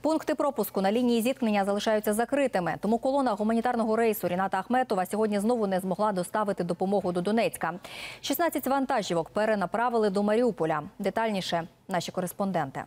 Пункти пропуску на лінії зіткнення залишаються закритими. Тому колона гуманітарного рейсу Ріната Ахметова сьогодні знову не змогла доставити допомогу до Донецька. 16 вантажівок перенаправили до Маріуполя. Детальніше наші кореспонденти.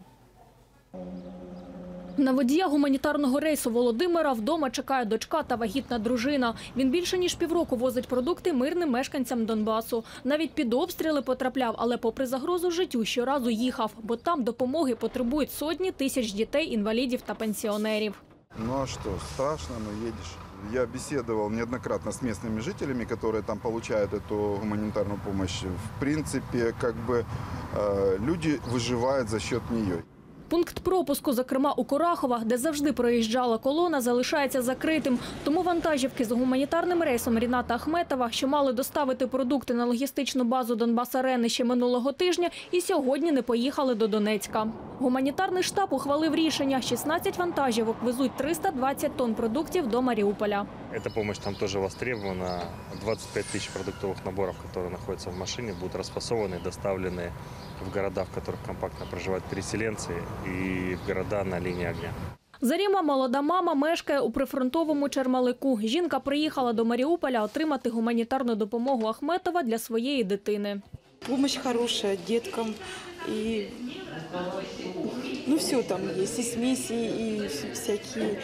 На водія гуманітарного рейсу Володимира вдома чекає дочка та вагітна дружина. Він більше ніж півроку возить продукти мирним мешканцям Донбасу. Навіть під обстріли потрапляв, але попри загрозу життю щоразу їхав, бо там допомоги потребують сотні тисяч дітей, інвалідів та пенсіонерів. Ну а что, страшно, но едешь. Я беседовал неоднократно с местными жителями, которые там получают эту гуманитарную помощь. В принципе, как бы э, люди выживают за счет нее. Пункт пропуску, зокрема у Корахова, де завжди проїжджала колона, залишається закритим. Тому вантажівки з гуманітарним рейсом Ріната Ахметова, що мали доставити продукти на логістичну базу Донбас-Арени ще минулого тижня, і сьогодні не поїхали до Донецька. Гуманітарний штаб ухвалив рішення: 16 вантажівок везуть 320 тонн продуктів до Маріуполя. Эта помощь там тоже востребована. 25 тысяч продуктовых наборов, которые находятся в машине, будут расфасованы и доставлены в города, в которых компактно проживают переселенцы, и города на линии огня. Заріма, молода мама, мешкає у прифронтовому Чермалику. Жінка приїхала до Маріуполя отримати гуманітарну допомогу Ахметова для своєї дитини. Помощь хорошая деткам и ну все там есть и смеси и всякие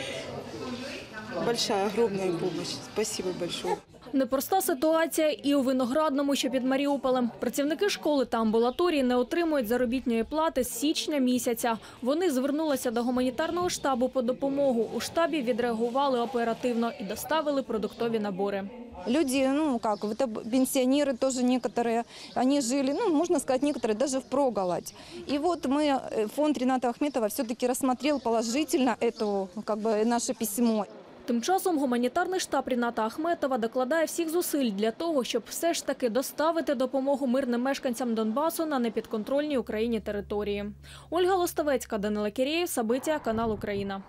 большая огромная помощь. Спасибо большое. Непроста ситуація і у Виноградному, що під Маріуполем. Працівники школи та амбулаторії не отримують заробітної плати з січня місяця. Вони звернулися до гуманітарного штабу по допомогу. У штабі відреагували оперативно і доставили продуктові набори. Люди, ну как, это пенсионеры тоже некоторые, они жили, ну можно сказать, некоторые даже впроголодь. И вот мы, э, фонд Рената Ахметова все-таки рассмотрел положительно это, как бы, наше письмо. Тим часом гуманітарний штаб Ріната Ахметова докладає всіх зусиль для того, щоб все ж таки доставити допомогу мирним мешканцям Донбасу на непідконтрольній Україні території. Ольга Лостовецька, Данила Кірєєв, Сабиття, канал Україна.